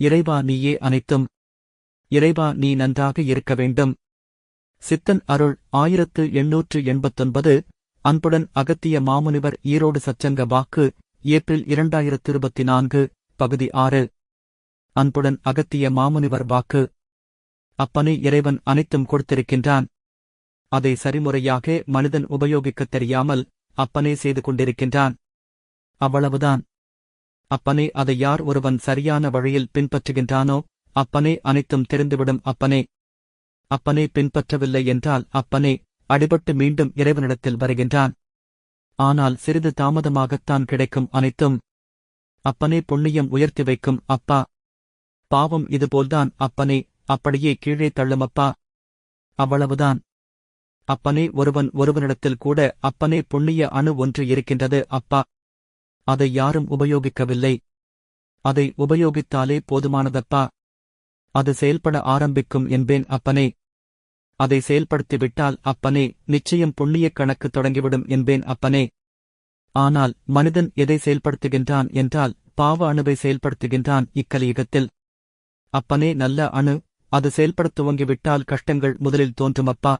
இறைவா நீயே அனைத்தும். இறைவா நீ நன்றாக இருக்க வேண்டும். சித்தன் அருள் ஆயிரத்து எண்ணூற்று எண்பத்தொன்பது. அன்புடன் அகத்திய மாமுனிவர் ஈரோடு சச்சங்க வாக்கு ஏப்ரல் இரண்டாயிரத்து இருபத்தி நான்கு பகுதி ஆறு. அன்புடன் அகத்திய மாமுனிவர் வாக்கு. அப்பனை இறைவன் அனைத்தும் கொடுத்திருக்கின்றான். அதை சரிமுறையாக மனிதன் உபயோகிக்கத் தெரியாமல் அப்பனே செய்து கொண்டிருக்கின்றான். அவ்வளவுதான். அப்பனே அதை யார் ஒருவன் சரியான வழியில் பின்பற்றுகின்றானோ அப்பனே அனைத்தும் தெரிந்துவிடும் அப்பனே. அப்பனே பின்பற்றவில்லை என்றால் அப்பனே அடிபட்டு மீண்டும் இறைவனிடத்தில் வருகின்றான். ஆனால் சிறிது தாமதமாகத்தான் கிடைக்கும் அனைத்தும். அப்பனே புண்ணியம் உயர்த்தி வைக்கும் அப்பா. பாவம் இதுபோல்தான் அப்பனே அப்படியே கீழே தள்ளும் அப்பா. அவ்வளவுதான். அப்பனே ஒருவன் ஒருவனிடத்தில் கூட அப்பனே புண்ணிய அணு ஒன்று இருக்கின்றது அப்பா. அதை யாரும் உபயோகிக்கவில்லை. அதை உபயோகித்தாலே போதுமானதப்பா. அது செயல்பட ஆரம்பிக்கும் என்பேன் அப்பனே. அதை செயல்படுத்திவிட்டால் அப்பனே நிச்சயம் புண்ணியக் கணக்கு தொடங்கிவிடும் என்பேன் அப்பனே. ஆனால் மனிதன் எதை செயல்படுத்துகின்றான் என்றால் பாவ அணுவை செயல்படுத்துகின்றான் இக்கலியுகத்தில். அப்பனே நல்ல அணு அது செயல்படத் துவங்கிவிட்டால் கஷ்டங்கள் முதலில் தோன்றும் அப்பா.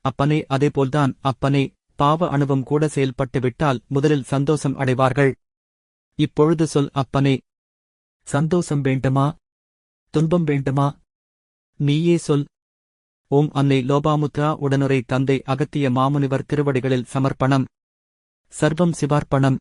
அப்பனே அதேபோல்தான் அப்பனே. பாவ அணுவும் கூட செயல்பட்டுவிட்டால் முதலில் சந்தோஷம் அடைவார்கள். இப்பொழுது சொல் அப்பனே சந்தோஷம் வேண்டுமா? துன்பம் வேண்டுமா? நீயே சொல். ஓம் அன்னை லோபாமுத்ரா உடனுரை தந்தை அகத்திய மாமுனிவர் திருவடிகளில் சமர்ப்பணம். சர்வம் சிவார்ப்பணம்.